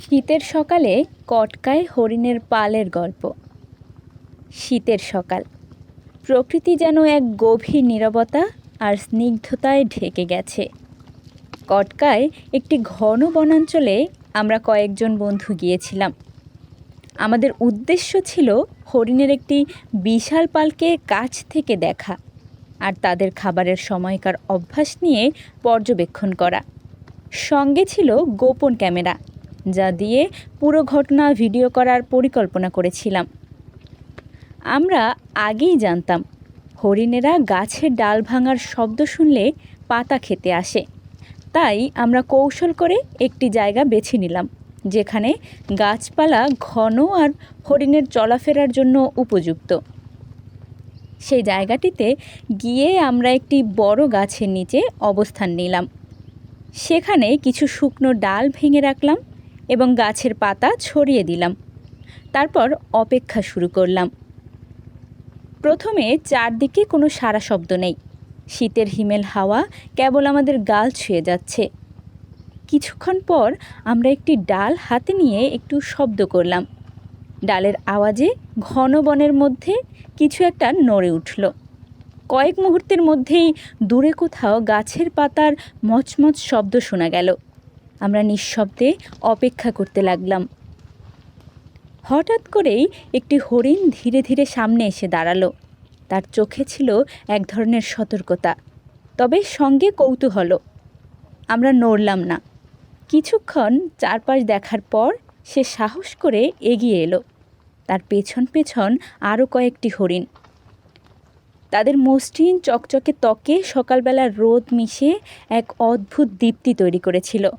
শীতের সকালে কটকায় হরিণের পালের গল্প। শীতের সকাল। প্রকৃতি যেন এক গভীর নীরবতা আর স্নিগ্ধতায় ঢেকে গেছে। কটকায় একটি ঘন বনাঞ্চলে আমরা কয়েকজন বন্ধু গিয়েছিলাম। আমাদের উদ্দেশ্য ছিল হরিণের একটি বিশাল পালকে কাছ থেকে দেখা আর তাদের খাবারের সময়কার অভ্যাস নিয়ে পর্যবেক্ষণ করা। সঙ্গে ছিল গোপন ক্যামেরা। যা দিয়ে পুরো ঘটনা ভিডিও করার পরিকল্পনা করেছিলাম। আমরা আগেই জানতাম, হরিণেরা গাছের ডাল ভাঙার শব্দ শুনলে পাতা খেতে আসে। তাই আমরা কৌশল করে একটি জায়গা বেছে নিলাম, যেখানে গাছপালা ঘন আর হরিণের চলাফেরার জন্য উপযুক্ত। সেই জায়গাটিতে গিয়ে আমরা একটি বড় গাছের নিচে অবস্থান নিলাম। সেখানে কিছু শুকনো ডাল ভেঙে রাখলাম এবং গাছের পাতা ছড়িয়ে দিলাম। তারপর অপেক্ষা শুরু করলাম। প্রথমে চারদিকে কোনো সারা শব্দ নেই। শীতের হিমেল হাওয়া কেবল আমাদের গাল ছুঁয়ে যাচ্ছে। কিছুক্ষণ পর আমরা একটি ডাল হাতে নিয়ে একটু শব্দ করলাম। ডালের আওয়াজে ঘন বনের মধ্যে কিছু একটা নড়ে উঠল। কয়েক মুহূর্তের মধ্যেই দূরে কোথাও গাছের পাতার মচমচ শব্দ শোনা গেল। আমরা নিঃশব্দে অপেক্ষা করতে লাগলাম। হঠাৎ করেই একটি হরিণ ধীরে ধীরে সামনে এসে দাঁড়াল। তার চোখে ছিল এক ধরনের সতর্কতা, তবে সঙ্গে কৌতূহল। আমরা নড়লাম না। কিছুক্ষণ চারপাশ দেখার পর সে সাহস করে এগিয়ে এলো। তার পেছন পেছন আরও কয়েকটি হরিণ। তাদের মসৃণ চকচকে ত্বকে সকালবেলার রোদ মিশে এক অদ্ভুত দীপ্তি তৈরি করেছিল।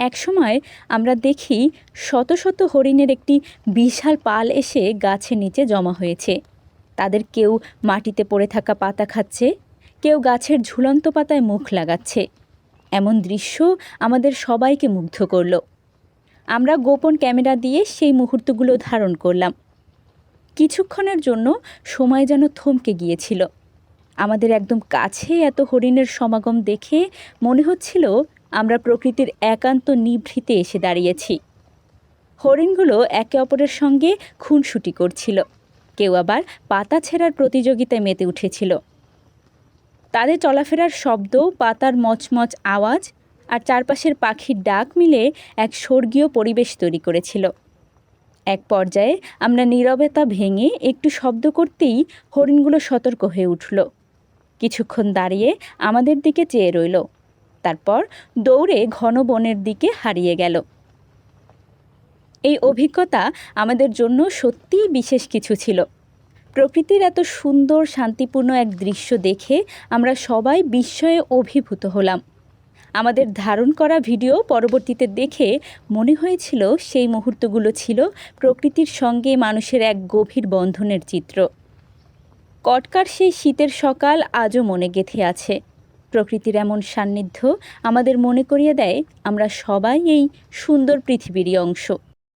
একসময় আমরা দেখি শত শত হরিণের একটি বিশাল পাল এসে গাছের নিচে জমা হয়েছে। তাদের কেউ মাটিতে পড়ে থাকা পাতা খাচ্ছে, কেউ গাছের ঝুলন্ত পাতায় মুখ লাগাচ্ছে। এমন দৃশ্য আমাদের সবাইকে মুগ্ধ করল। আমরা গোপন ক্যামেরা দিয়ে সেই মুহূর্তগুলো ধারণ করলাম। কিছুক্ষণের জন্য সময় যেন থমকে গিয়েছিল। আমাদের একদম কাছে এত হরিণের সমাগম দেখে মনে হচ্ছিল আমরা প্রকৃতির একান্ত নিভৃতে এসে দাঁড়িয়েছি। হরিণগুলো একে অপরের সঙ্গে খুনসুটি করছিল। কেউ আবার পাতা ছেঁড়ার প্রতিযোগিতায় মেতে উঠেছিল। তাদের চলাফেরার শব্দ, পাতার মচমচ আওয়াজ আর চারপাশের পাখির ডাক মিলে এক স্বর্গীয় পরিবেশ তৈরি করেছিল। এক পর্যায়ে আমরা নীরবতা ভেঙে একটু শব্দ করতেই হরিণগুলো সতর্ক হয়ে উঠল। কিছুক্ষণ দাঁড়িয়ে আমাদের দিকে চেয়ে রইল। তারপর দৌড়ে ঘন বনের দিকে হারিয়ে গেল। এই অভিজ্ঞতা আমাদের জন্য সত্যিই বিশেষ কিছু ছিল। প্রকৃতির এত সুন্দর, শান্তিপূর্ণ এক দৃশ্য দেখে আমরা সবাই বিস্ময়ে অভিভূত হলাম। আমাদের ধারণ করা ভিডিও পরবর্তীতে দেখে মনে হয়েছিল সেই মুহূর্তগুলো ছিল প্রকৃতির সঙ্গে মানুষের এক গভীর বন্ধনের চিত্র। কটকার সেই শীতের সকাল আজও মনে গেঁথে আছে। প্রকৃতির এমন সান্নিধ্য আমাদের মনে করিয়ে দেয় আমরা সবাই এই সুন্দর পৃথিবীরই অংশ।